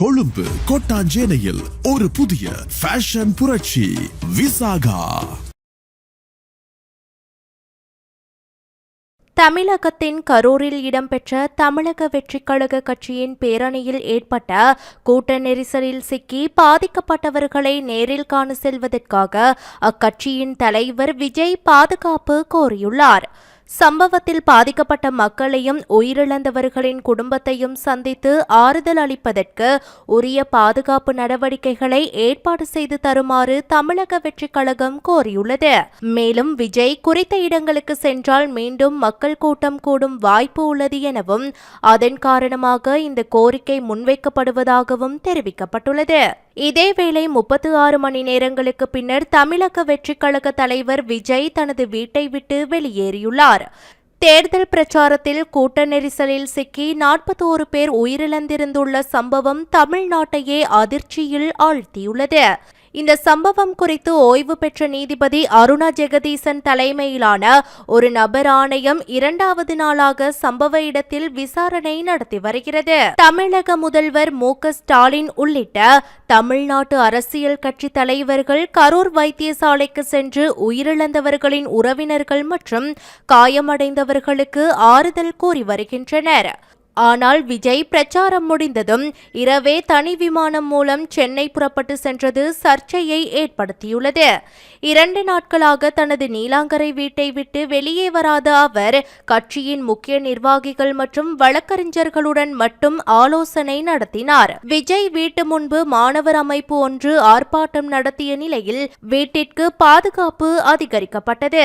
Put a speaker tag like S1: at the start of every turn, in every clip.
S1: கொழும்பு கொட்டாஞ்சேனையில் ஒரு புதிய ஃபேஷன் புரட்சி விசாகா.
S2: தமிழகத்தின் கரூரில் இடம்பெற்ற தமிழக வெற்றிக் கழக கட்சியின் பேரணியில் ஏற்பட்ட கூட்ட நெரிசலில் சிக்கி பாதிக்கப்பட்டவர்களை நேரில் காண செல்வதற்காக அக்கட்சியின் தலைவர் விஜய் பாதுகாப்பு கோரியுள்ளார். சம்பவத்தில் பாதிக்கப்பட்ட மக்களையும் உயிரிழந்தவர்களின் குடும்பத்தையும் சந்தித்து ஆறுதல் அளிப்பதற்கு உரிய பாதுகாப்பு நடவடிக்கைகளை ஏற்பாடு செய்து தருமாறு தமிழக வெற்றிக் கழகம் கோரியுள்ளது. மேலும் விஜய் குறித்த இடங்களுக்கு சென்றால் மீண்டும் மக்கள் கூட்டம் கூடும் வாய்ப்பு உள்ளது எனவும் அதன் காரணமாக இந்த கோரிக்கை முன்வைக்கப்படுவதாகவும் தெரிவிக்கப்பட்டுள்ளது. இதேவேளை முப்பத்து ஆறு மணி நேரங்களுக்கு பின்னர் தமிழக வெற்றிக் கழக தலைவர் விஜய் தனது வீட்டை விட்டு வெளியேறியுள்ளார். தேர்தல் பிரச்சாரத்தில் கூட்ட நெரிசலில் சிக்கி நாற்பத்தோரு பேர் உயிரிழந்திருந்துள்ள சம்பவம் தமிழ்நாட்டையே அதிர்ச்சியில் ஆழ்த்தியுள்ளது. இந்த சம்பவம் குறித்து ஓய்வு பெற்ற நீதிபதி அருணா ஜெகதீசன் தலைமையிலான ஒரு நபர் ஆணையம் இரண்டாவது நாளாக சம்பவ இடத்தில் விசாரணை நடத்தி வருகிறது. தமிழக முதல்வர் மு ஸ்டாலின் உள்ளிட்ட தமிழ்நாட்டு அரசியல் கட்சி தலைவர்கள் கரூர் வைத்தியசாலைக்கு சென்று உயிரிழந்தவர்களின் உறவினர்கள் மற்றும் காயமடைந்தவர்களுக்கு ஆறுதல் கூறி வருகின்றனர். ஆனால் விஜய் பிரச்சாரம் முடிந்ததும் இரவே தனி விமானம் மூலம் சென்னை புறப்பட்டு சென்றது சர்ச்சையை ஏற்படுத்தியுள்ளது. இரண்டு நாட்களாக தனது நீலாங்கரை வீட்டை விட்டு வெளியே வராத அவர் கட்சியின் முக்கிய நிர்வாகிகள் மற்றும் வழக்கறிஞர்களுடன் மட்டும் ஆலோசனை நடத்தினார். விஜய் வீட்டு முன்பு மாணவர் அமைப்பு ஒன்று ஆர்ப்பாட்டம் நடத்திய நிலையில் வீட்டிற்கு பாதுகாப்பு அதிகரிக்கப்பட்டது.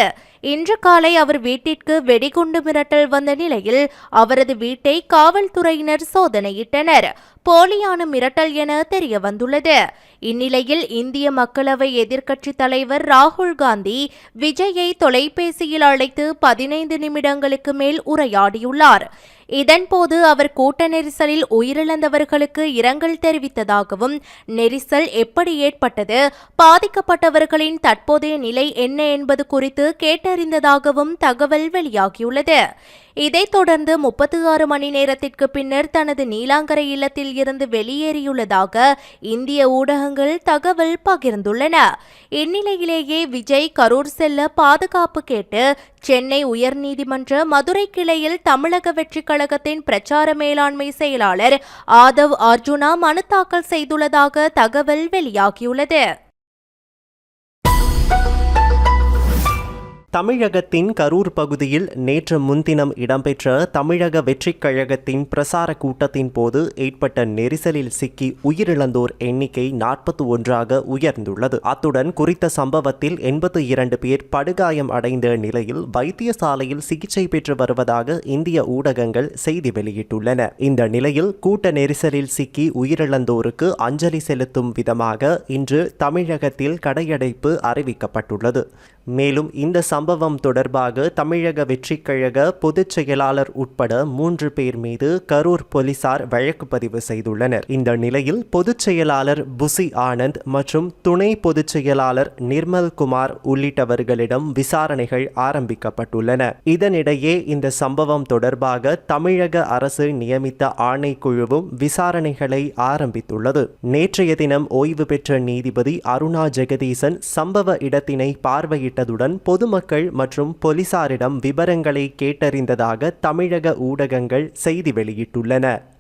S2: இன்று காலை அவர் வீட்டிற்கு வெடிகுண்டு மிரட்டல் வந்த நிலையில் அவரது வீட்டை காவல்துறையினர் சோதனையிட்டனர். போலியான மிரட்டல் என தெரிய வந்துள்ளது இந்நிலையில் இந்திய மக்களவை எதிர்க்கட்சித் தலைவர் ராகுல் காந்தி விஜயை தொலைபேசியில் அழைத்து பதினைந்து நிமிடங்களுக்கு மேல் உரையாடியுள்ளார். இதன்போது அவர் கூட்ட நெரிசலில் உயிரிழந்தவர்களுக்கு இரங்கல் தெரிவித்ததாகவும் நெரிசல் எப்படி ஏற்பட்டது பாதிக்கப்பட்டவர்களின் தற்போதைய நிலை என்ன என்பது குறித்து கேட்டறிந்ததாகவும் தகவல் வெளியாகியுள்ளது. இதைத் தொடர்ந்து முப்பத்தி ஆறு மணி நேரத்திற்கு பின்னர் தனது நீலாங்கரை இல்லத்தில் இருந்து வெளியேறியுள்ளதாக இந்திய ஊடகங்கள் தகவல் பகிர்ந்துள்ளன. இந்நிலையிலேயே விஜய் கரூர் செல்ல பாதுகாப்பு கேட்டு சென்னை உயர்நீதிமன்ற மதுரை கிளையில் தமிழக வெற்றிக் கழகத்தின் பிரச்சார மேலாண்மை செயலாளர் ஆதவ் அர்ஜுனா மனு தாக்கல் செய்துள்ளதாக தகவல் வெளியாகியுள்ளது.
S3: தமிழகத்தின் கரூர் பகுதியில் நேற்று முன்தினம் இடம்பெற்ற தமிழக வெற்றிக் கழகத்தின் பிரசார கூட்டத்தின் போது ஏற்பட்ட நெரிசலில் சிக்கி உயிரிழந்தோர் எண்ணிக்கை நாற்பத்தி ஒன்றாக உயர்ந்துள்ளது. அத்துடன் குறித்த சம்பவத்தில் எண்பத்தி இரண்டு பேர் படுகாயம் அடைந்த நிலையில் வைத்தியசாலையில் சிகிச்சை பெற்று வருவதாக இந்திய ஊடகங்கள் செய்தி வெளியிட்டுள்ளன. இந்த நிலையில் கூட்ட நெரிசலில் சிக்கி உயிரிழந்தோருக்கு அஞ்சலி செலுத்தும் விதமாக இன்று தமிழகத்தில் கடையடைப்பு அறிவிக்கப்பட்டுள்ளது. மேலும் இந்த சம்பவம் தொடர்பாக தமிழக வெற்றிக் கழக பொதுச் செயலாளர் உட்பட மூன்று பேர் மீது கரூர் போலீசார் வழக்கு பதிவு செய்துள்ளனர். இந்த நிலையில் பொதுச் செயலாளர் புசி ஆனந்த் மற்றும் துணை பொதுச் செயலாளர் நிர்மல் குமார் உள்ளிட்டவர்களிடம் விசாரணைகள் ஆரம்பிக்கப்பட்டுள்ளன. இதனிடையே இந்த சம்பவம் தொடர்பாக தமிழக அரசு நியமித்த ஆணைக்குழுவும் விசாரணைகளை ஆரம்பித்துள்ளது. நேற்றைய தினம் ஓய்வு பெற்ற நீதிபதி அருணா ஜெகதீசன் சம்பவ இடத்தினை பார்வையிட்டதுடன் பொதுமக்கள் பொதுமக்கள் மற்றும் போலீசாரிடம் விவரங்களை கேட்டறிந்ததாக தமிழக ஊடகங்கள் செய்தி வெளியிட்டுள்ளன.